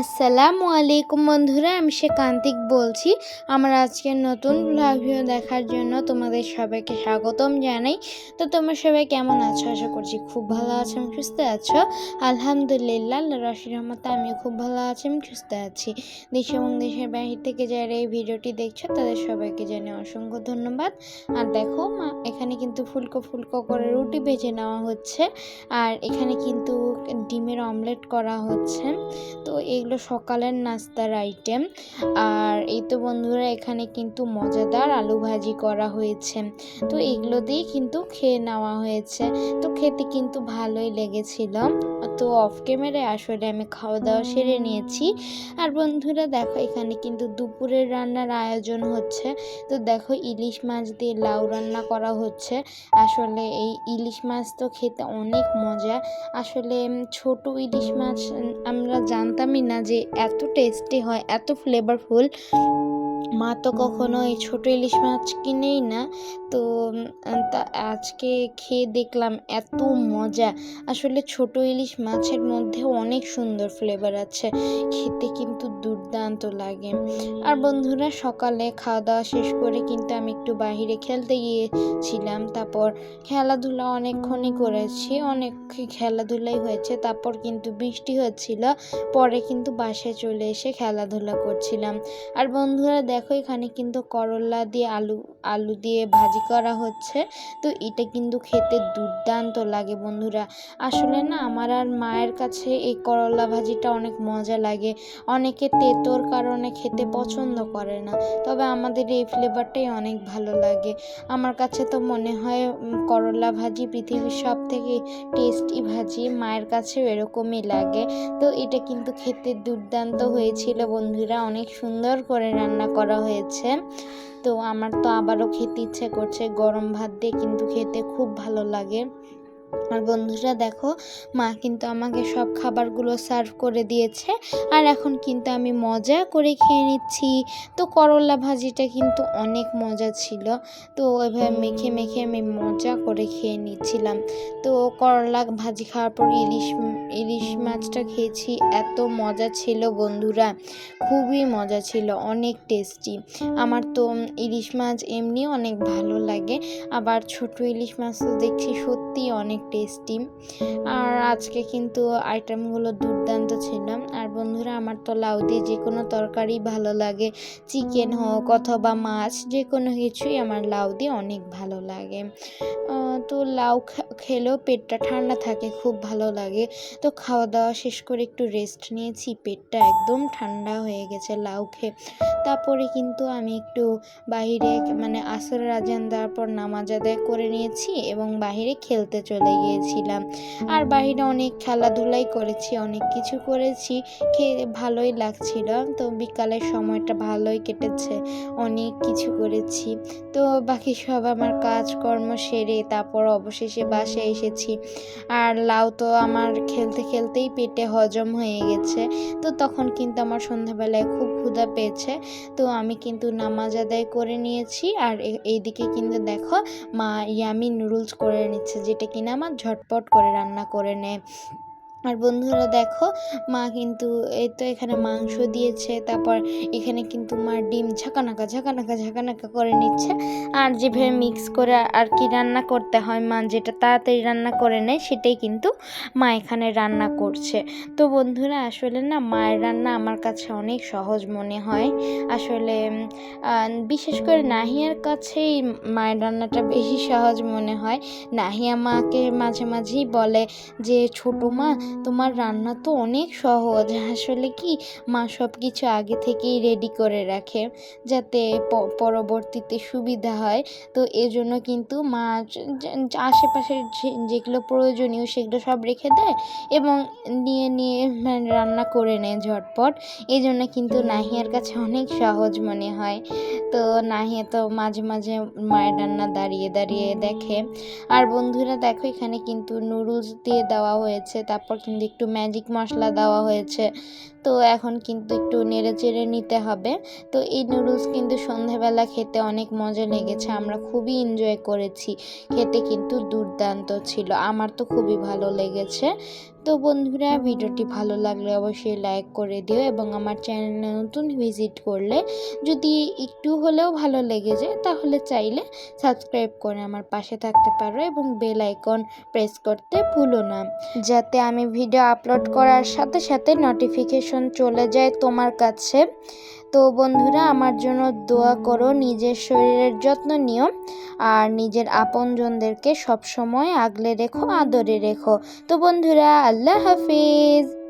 আসসালামু আলাইকুম বন্ধুরা, আমি সে কান্তিক বলছি। আমার আজকের নতুন ভিডিও দেখার জন্য তোমাদের সবাইকে স্বাগতম জানাই। তো তোমরা সবাই কেমন আছো? আশা করছি খুব ভালো আছো, আমি সুস্থ আছো। আলহামদুলিল্লাহ রশি রহমতে আমিও খুব ভালো আছি, আমি সুস্থ আছি। দেশ এবং দেশের বাহির থেকে যারা এই ভিডিওটি দেখছ, তাদের সবাইকে জানিয়ে অসংখ্য ধন্যবাদ। আর দেখো, মা, এখানে কিন্তু ফুলকো ফুলকো করে রুটি ভেজে নেওয়া হচ্ছে। আর এখানে কিন্তু ডিমের অমলেট করা হচ্ছে। তো এগুলো সকালের নাস্তার আইটেম আর এই তো বন্ধুরা, এখানে কিন্তু মজাদার আলু ভাজি করা হয়েছে। তো এগুলো দিয়ে কিন্তু খেয়ে নেওয়া হয়েছে। তো খেতে কিন্তু ভালোই লেগেছিল। তো অফ ক্যামেরায় আসলে আমি খাওয়া দাওয়া সেরে নিয়েছি। আর বন্ধুরা, দেখো এখানে কিন্তু দুপুরের রান্নার আয়োজন হচ্ছে। তো দেখো ইলিশ মাছ দিয়ে লাউ রান্না করা হচ্ছে। আসলে এই ইলিশ মাছ তো খেতে অনেক মজা। আসলে ছোট ইলিশ মাছ আমরা জানতামই না যে এত টেস্টি হয় এত ফ্লেভারফুল মা তো কখনো এই ছোটো ইলিশ মাছ কিনেই না। তো তা আজকে খেয়ে দেখলাম এত মজা। আসলে ছোট ইলিশ মাছের মধ্যে অনেক সুন্দর ফ্লেভার আছে। খেতে কিন্তু দুর্দান্ত লাগে। আর বন্ধুরা, সকালে খাওয়া দাওয়া শেষ করে কিন্তু আমি একটু বাইরে খেলতে গিয়েছিলাম। তারপর খেলাধুলা অনেকক্ষণই করেছি। অনেক খেলাধুলাই হয়েছে। তারপর কিন্তু বৃষ্টি হচ্ছিল পরে কিন্তু বাসায় চলে এসে খেলাধুলা করছিলাম। আর বন্ধুরা, দেখো এখানে কিন্তু করলা দিয়ে আলু আলু দিয়ে ভাজি করা হচ্ছে। তো এটা কিন্তু খেতে দুর্দান্ত লাগে বন্ধুরা। আসলে না, আমার আর মায়ের কাছে এই করলা ভাজিটা অনেক মজা লাগে। অনেকে তেতোর কারণে খেতে পছন্দ করে না, তবে আমাদের এই ফ্লেভারটাই অনেক ভালো লাগে। আমার কাছে তো মনে হয় করলা ভাজি পৃথিবীর সব থেকে টেস্টি ভাজি, মায়ের কাছেও এরকমই লাগে। তো এটা কিন্তু খেতে দুর্দান্ত হয়েছিল বন্ধুরা, অনেক সুন্দর করে রান্না করা হয়েছে। তো আমার তো আবারও খেতে ইচ্ছে করছে। গরম ভাত দিয়ে কিন্তু খেতে খুব ভালো লাগে। আর বন্ধুরা দেখো, মা কিন্তু আমাকে সব খাবারগুলো সার্ভ করে দিয়েছে। আর এখন কিন্তু আমি মজা করে খেয়ে নিচ্ছি। তো করলা ভাজিটা কিন্তু অনেক মজা ছিল। তো ওইভাবে মেখে মেখে আমি মজা করে খেয়ে নিচ্ছিলাম। তো করলা ভাজি খাওয়ার পর ইলিশ ইলিশ মাছটা খেয়েছি। এত মজা ছিল বন্ধুরা। খুবই মজা ছিল, অনেক টেস্টি আমার তো ইলিশ মাছ এমনি অনেক ভালো লাগে। আবার ছোট ইলিশ মাছ তো দেখছি সত্যি অনেক টেস্টি। আর আজকে কিন্তু আইটেমগুলো দুর্দান্ত ছিল। আর বন্ধুরা, আমার তো লাউ দিয়ে যে কোনো তরকারি ভালো লাগে। চিকেন হোক অথবা মাছ, যে কোনো কিছুই আমার লাউ দিয়ে অনেক ভালো লাগে। তো লাউ খেলেও পেটটা ঠান্ডা থাকে, খুব ভালো লাগে। তো খাওয়া দাওয়া শেষ করে একটু রেস্ট নিয়েছি, পেটটা একদম ঠান্ডা হয়ে গেছে লাউ খেয়ে। তারপরে কিন্তু আমি একটু বাহিরে মানে আসরের আজান দেওয়ার পর নামাজ আদায় করে নিয়েছি এবং বাহিরে খেলতে চলে গিয়েছিলাম। আর বাহিরে অনেক খেলাধুলাই করেছি, অনেক কিছু করেছি। খেয়ে ভালোই লাগছিল। তো বিকালের সময়টা ভালোই কেটেছে। অনেক কিছু করেছি। তো বাকি সব আমার কাজকর্ম সেরে তারপর অবশেষে বাসায় এসেছি। আর লাউ তো আমার খেলতে খেলতেই পেটে হজম হয়ে গেছে। তো তখন কিন্তু আমার সন্ধ্যাবেলায় খুব ক্ষুধা পেয়েছে। তো আমি কিন্তু নামাজ আদায় করে নিয়েছি। আর এইদিকে কিন্তু দেখো মা ইয়ামি নুডলস করে নিচ্ছে, যেটা কিনা আমার ঝটপট করে রান্না করে নেয় আর বন্ধুরা দেখো, মা কিন্তু এই তো এখানে মাংস দিয়েছে, তারপর এখানে কিন্তু মা ডিম ঝাঁকানাকা ঝাঁকানাকা ঝাঁকানাকা করে নিচ্ছে। আর যেভাবে মিক্স করে আর কি রান্না করতে হয় মা, যেটা তাড়াতাড়ি রান্না করে নেয়, সেটাই কিন্তু মা এখানে রান্না করছে। তো বন্ধুরা, আসলে না মায়ের রান্না আমার কাছে অনেক সহজ মনে হয়। আসলে বিশেষ করে নাহিয়ার কাছেই মায়ের রান্নাটা বেশি সহজ মনে হয়। নাহিয়া মাকে মাঝে মাঝেই বলে যে, ছোটো মা তোমার রান্না তো অনেক সহজ। আসলে কি, মা সব কিছু আগে থেকেই রেডি করে রাখে যাতে পরবর্তীতে সুবিধা হয়। তো এজন্য কিন্তু মা আশেপাশের যেগুলো প্রয়োজনীয় সেগুলো সব রেখে দেয় এবং নিয়ে নিয়ে মানে রান্না করে নেয় ঝটপট। এই জন্য কিন্তু নাহিয়ার কাছে অনেক সহজ মনে হয়। তো নাহিয়া তো মাঝে মাঝে মায়ের রান্না দাঁড়িয়ে দাঁড়িয়ে দেখে। আর বন্ধুরা দেখো এখানে কিন্তু নুডলস দিয়ে দেওয়া হয়েছে, তারপর কিন্তু একটু ম্যাজিক মশলা দেওয়া হয়েছে। তো এখন কিন্তু একটু নেড়ে চেড়ে নিতে হবে। তো এই নুডলস কিন্তু সন্ধেবেলা খেতে অনেক মজা লেগেছে, আমরা খুবই এনজয় করেছি। খেতে কিন্তু দুর্দান্ত ছিল, আমার তো খুবই ভালো লেগেছে। তো বন্ধুরা, ভিডিওটি ভালো লাগলে অবশ্যই লাইক করে দিও এবং আমার চ্যানেলে নতুন ভিজিট করলে যদি একটু হলেও ভালো লেগে যায়, তাহলে চাইলে সাবস্ক্রাইব করে আমার পাশে থাকতে পারো এবং বেল আইকন প্রেস করতে ভুলো না। যাতে আমি ভিডিও আপলোড করার সাথে সাথে নোটিফিকেশন চলে যায় তোমার কাছে। তো বন্ধুরা, আমার জন্য দোয়া করো, নিজের শরীরের যত্ন নিও আর নিজের আপনজনদেরকে সবসময় আগলে রেখো, আদরে রেখো। তো বন্ধুরা, আল্লাহ হাফিজ।